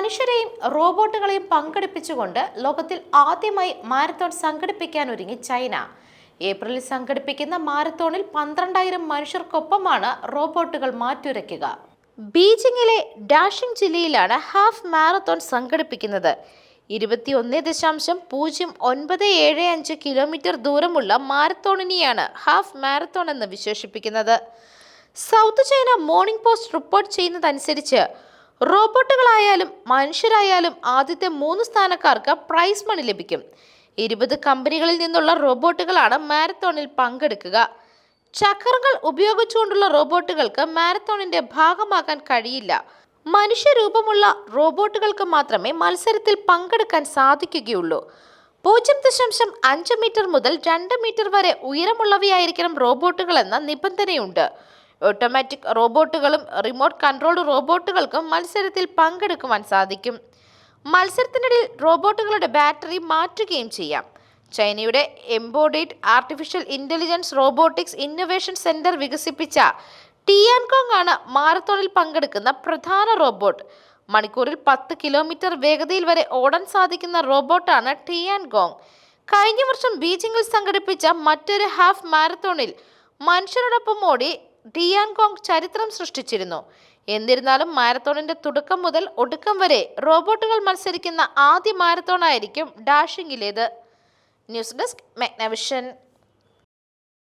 മനുഷ്യരെയും റോബോട്ടുകളെയും പങ്കെടുപ്പിച്ചുകൊണ്ട് ലോകത്തിൽ ആദ്യമായി മാരത്തോൺ സംഘടിപ്പിക്കാൻ ഒരുങ്ങി ചൈന. ഏപ്രിലിൽ സംഘടിപ്പിക്കുന്ന മാരത്തോണിൽ പന്ത്രണ്ടായിരം മനുഷ്യർക്കൊപ്പമാണ് റോബോട്ടുകൾ മാറ്റുരയ്ക്കുക. ബീജിംഗിലെ ഡാഷിംഗ് ജില്ലയിലാണ് ഹാഫ് മാരത്തോൺ സംഘടിപ്പിക്കുന്നത്. ഇരുപത്തിയൊന്ന് ദശാംശം പൂജ്യം ഒൻപത് ഏഴ് അഞ്ച് കിലോമീറ്റർ ദൂരമുള്ള മാരത്തോണിനെയാണ് ഹാഫ് മാരത്തോൺ എന്ന് വിശേഷിപ്പിക്കുന്നത്. South China Morning Post report ചെയ്യുന്നതനുസരിച്ച് റോബോട്ടുകളായാലും മനുഷ്യരായാലും ആദ്യത്തെ മൂന്ന് സ്ഥാനക്കാർക്ക് പ്രൈസ് മണി ലഭിക്കും. ഇരുപത് കമ്പനികളിൽ നിന്നുള്ള റോബോട്ടുകളാണ് മാരത്തോണിൽ പങ്കെടുക്കുക. ചക്രങ്ങൾ ഉപയോഗിച്ചുകൊണ്ടുള്ള റോബോട്ടുകൾക്ക് മാരത്തോണിന്റെ ഭാഗമാകാൻ കഴിയില്ല. മനുഷ്യരൂപമുള്ള റോബോട്ടുകൾക്ക് മാത്രമേ മത്സരത്തിൽ പങ്കെടുക്കാൻ സാധിക്കുകയുള്ളൂ. പൂജ്യം ദശാംശം അഞ്ച് മീറ്റർ മുതൽ രണ്ട് മീറ്റർ വരെ ഉയരമുള്ളവയായിരിക്കണം റോബോട്ടുകൾ എന്ന നിബന്ധനയുണ്ട്. ഓട്ടോമാറ്റിക് റോബോട്ടുകളും റിമോട്ട് കൺട്രോൾഡ് റോബോട്ടുകൾക്കും മത്സരത്തിൽ പങ്കെടുക്കുവാൻ സാധിക്കും. മത്സരത്തിനിടയിൽ റോബോട്ടുകളുടെ ബാറ്ററി മാറ്റുകയും ചെയ്യാം. ചൈനയുടെ embodied artificial intelligence robotics innovation centre വികസിപ്പിച്ച ടിയാൻകോങ് ആണ് മാരത്തോണിൽ പങ്കെടുക്കുന്ന പ്രധാന റോബോട്ട്. മണിക്കൂറിൽ പത്ത് കിലോമീറ്റർ വേഗതയിൽ വരെ ഓടാൻ സാധിക്കുന്ന റോബോട്ടാണ് ടിയാൻഗോങ് കഴിഞ്ഞ വർഷം ബീജിംഗിൽ സംഘടിപ്പിച്ച മറ്റൊരു ഹാഫ് മാരത്തോണിൽ മനുഷ്യരോടൊപ്പം ഓടി ടിയാൻകോങ് ചരിത്രം സൃഷ്ടിച്ചിരുന്നു. എന്നിരുന്നാലും മാരത്തോണിന്റെ തുടക്കം മുതൽ ഒടുക്കം വരെ റോബോട്ടുകൾ മത്സരിക്കുന്ന ആദ്യ മാരത്തോൺ ആയിരിക്കും ഡാഷിംഗിലേത്. News desk മെഗ്നവിഷൻ.